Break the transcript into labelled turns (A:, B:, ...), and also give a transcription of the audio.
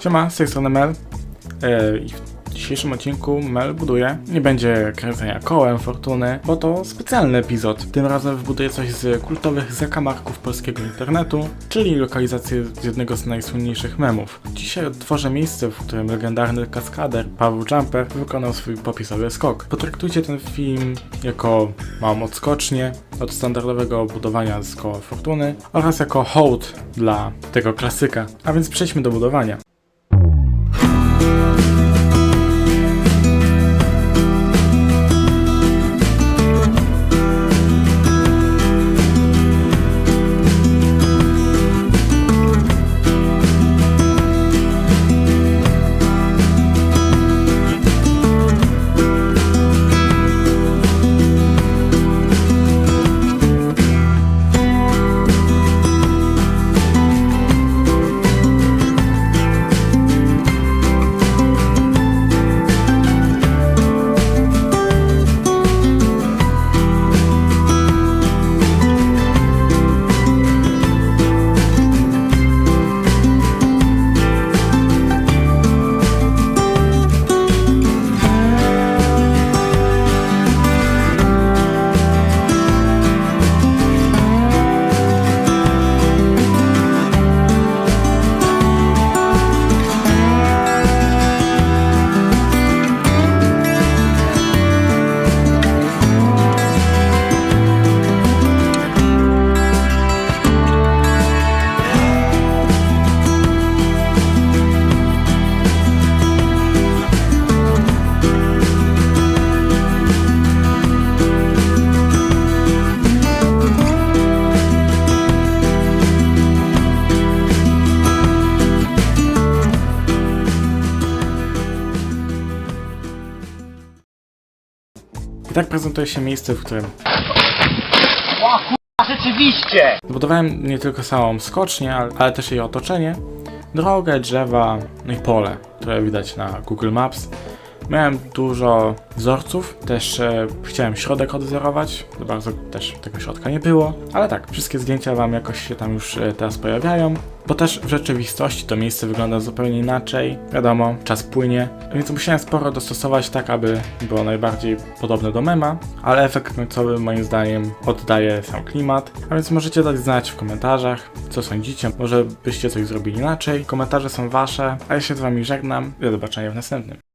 A: Siema, z tej strony Mel. E, w dzisiejszym odcinku Mel buduje. Nie będzie kręcenia kołem fortuny, bo to specjalny epizod. Tym razem wbuduję coś z kultowych zakamarków polskiego internetu, czyli lokalizację z jednego z najsłynniejszych memów. Dzisiaj odtworzę miejsce, w którym legendarny kaskader Paweł Jumper wykonał swój popisowy skok. Potraktujcie ten film jako małą odskocznię od standardowego budowania z koła fortuny oraz jako hołd dla tego klasyka. A więc przejdźmy do budowania. Thank you. I tak prezentuje się miejsce, w którym
B: Rzeczywiście!
A: Zbudowałem nie tylko samą skocznię, ale, ale też jej otoczenie, drogę, drzewa, no i pole, które widać na Google Maps. Miałem dużo wzorców, też e, chciałem środek odwzorować, za bardzo też tego środka nie było, ale tak, wszystkie zdjęcia Wam jakoś się tam już e, teraz pojawiają, bo też w rzeczywistości to miejsce wygląda zupełnie inaczej, wiadomo, czas płynie, więc musiałem sporo dostosować tak, aby było najbardziej podobne do mema, ale efekt końcowy moim zdaniem oddaje sam klimat, a więc możecie dać znać w komentarzach, co sądzicie, może byście coś zrobili inaczej, komentarze są Wasze, a ja się z Wami żegnam do zobaczenia w następnym.